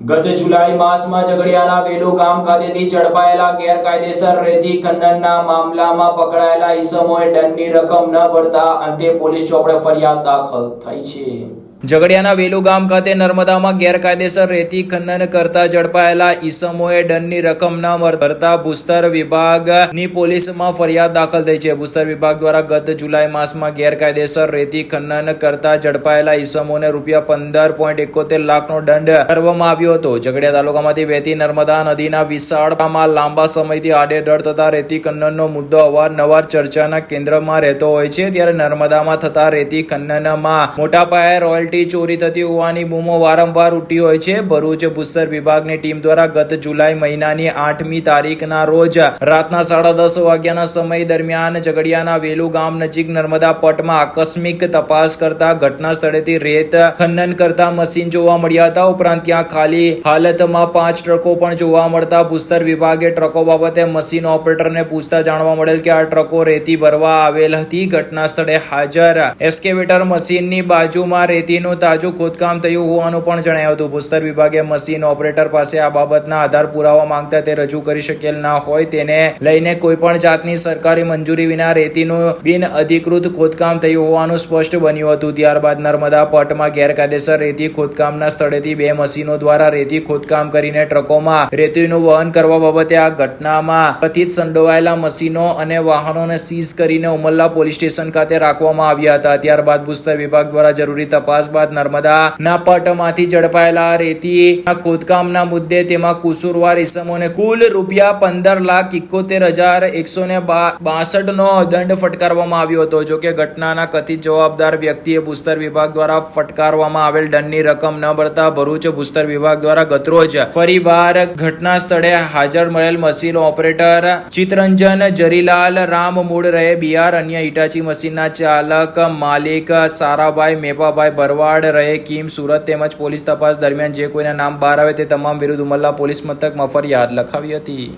ગત જુલાઈ માસમાં ઝઘડિયાના વેલુ ગામ ખાતેથી ઝડપાયેલા ગેરકાયદેસર રેતી ખનનના મામલામાં પકડાયેલા ઈસમોએ દંડની રકમ ન ભરતા અંતે પોલીસ ચોપડે ફરિયાદ દાખલ થઈ છે. ઝઘડિયાના વેલુ ગામ ખાતે નર્મદામાં ગેરકાયદેસર રેતી ખનન કરતા ઝડપાયેલા ઈસમોએ દંડની રકમ ન ભરતા ભૂસ્તર વિભાગની પોલીસમાં ફરિયાદ દાખલ થઈ છે. ભૂસ્તર વિભાગ દ્વારા ગત જુલાઈ માસમાં ગેરકાયદેસર રેતી ખનન કરતા ઝડપાયેલા ઈસમોને રૂપિયા પંદર પોઈન્ટ એકોતેર લાખનો દંડ કરવામાં આવ્યો હતો. ઝઘડિયા તાલુકામાંથી વહેતી નર્મદા નદીના વિશાળમાં લાંબા સમયથી આડેધડ થતા રેતી ખનનનો મુદ્દો અવારનવાર ચર્ચાના કેન્દ્રમાં રહેતો હોય છે. ત્યારે નર્મદામાં થતા રેતી ખનનમાં મોટા પાયે રોયલ્ટી ચોરી થતી હોવાની બૂમો વારંવાર ઉઠી હોય છે. ભરૂચ ભૂસ્તર વિભાગની ટીમ દ્વારા ગત જુલાઈ મહિનાની આઠમી તારીખના રોજ રાતના સાડા દસ વાગ્યાના સમય દરમિયાન ઝઘડિયાના વેલુ ગામ નજીક નર્મદા પટમાં આકસ્મિક તપાસ કરતા ઘટના સ્થળેથી રેત ખનન કરતા મશીન જોવા મળ્યા હતા. ઉપરાંત ત્યાં ખાલી હાલતમાં પાંચ ટ્રકો પણ જોવા મળતા ભૂસ્તર વિભાગે ટ્રકો બાબતે મશીન ઓપરેટરને પૂછતા જાણવા મળેલ કે આ ટ્રકો રેતી ભરવા આવેલ હતી. ઘટના સ્થળે હાજર એસ્કેવેટર મશીનની બાજુમાં રેતીનું તાજું ખોદકામ થયું હોવાનું પણ જણાયું હતું. ભૂસ્તર વિભાગે મશીન ઓપરેટર પાસે આ બાબતના આધાર પુરાવા માંગતા તે રજૂ કરી શકેલ ના હોય તેને લઈને કોઈ પણ જાતની સરકારી મંજૂરી વિના રેતીનું બિન અધિકૃત ખોદકામ થયું હોવાનું સ્પષ્ટ બન્યું હતું. ત્યારબાદ નર્મદા પટમાં ગેરકાયદેસર રેતી ખોદકામના સ્થળેથી બે મશીનો દ્વારા રેતી ખોદકામ કરીને ટ્રકોમાં રેતીનું વહન કરવા બાબતે આ ઘટનામાં કથિત સંડોવાયેલા મશીનો અને વાહનોને સીઝ કરીને ઉમલ્લા પોલીસ સ્ટેશન ખાતે રાખવામાં આવ્યા હતા. ત્યારબાદ ભૂસ્તર વિભાગ દ્વારા જરૂરી તપાસ બાદ નર્મદા ના પટમાંથી ઝડપાયેલા રેતી ખોદકામના મુદ્દે તેમાં કુસુરવાર ઇસમોને કુલ રૂપિયા પંદર લાખ ઇકોતેર હજાર એકસો ને બાસઠ નો દંડ ફટકારવામાં આવ્યો હતો. જોકે ઘટનાના કથિત જવાબદાર વ્યક્તિએ ભૂસ્તર વિભાગ દ્વારા ફટકારવામાં આવેલ દંડની રકમ ન ભરતા ભરૂચ ભૂસ્તર વિભાગ દ્વારા ગતરોજ ફરીવાર ઘટના સ્થળે હાજર મળેલ મશીન ઓપરેટર ચિત્તરંજન જરીલાલ, રામ મૂળ રહે બિહાર, અન્ય ઇટાચી મશીનના ચાલક માલિક સારાભાઈ મેપાભાઈ ભરવાડ રહે, કીમ, સુરત તેમજ પોલીસ તપાસ દરમિયાન જે કોઈના નામ બહાર આવે તે તમામ વિરુદ્ધ ઉમરલા પોલીસ મથકમાં ફરિયાદ લખાવી હતી.